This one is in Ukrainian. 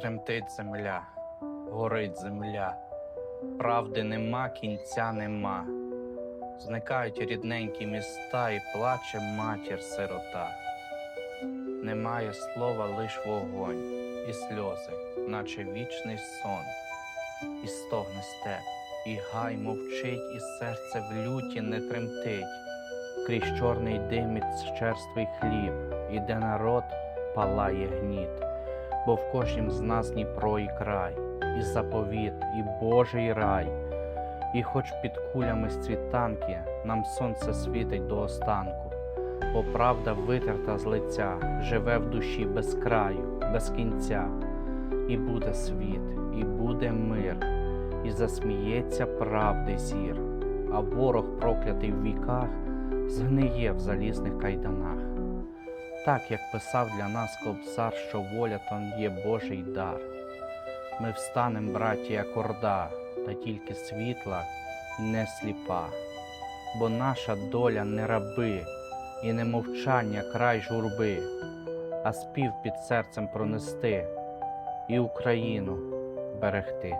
Тремтить земля, горить земля, правди нема, кінця нема. Зникають рідненькі міста і плаче матір сирота. Немає слова, лиш вогонь і сльози, наче вічний сон, і стогне степ, і гай мовчить, і серце в люті не тремтить. Крізь чорний диміт черствий хліб, іде народ, палає гніт бо в кожнім з нас Дніпро і край, і заповіт, і Божий рай. І хоч під кулями з цвітанки нам сонце світить до останку, бо правда витерта з лиця, живе в душі без краю, без кінця. І буде світ, і буде мир, і засміється правди зір, а ворог, проклятий в віках, згниє в залізних кайданах. Так як писав для нас кобзар, що воля то є Божий дар. Ми встанем, браті, як орда, та тільки світла і не сліпа, бо наша доля не раби, і не мовчання край журби, а спів під серцем пронести і Україну берегти.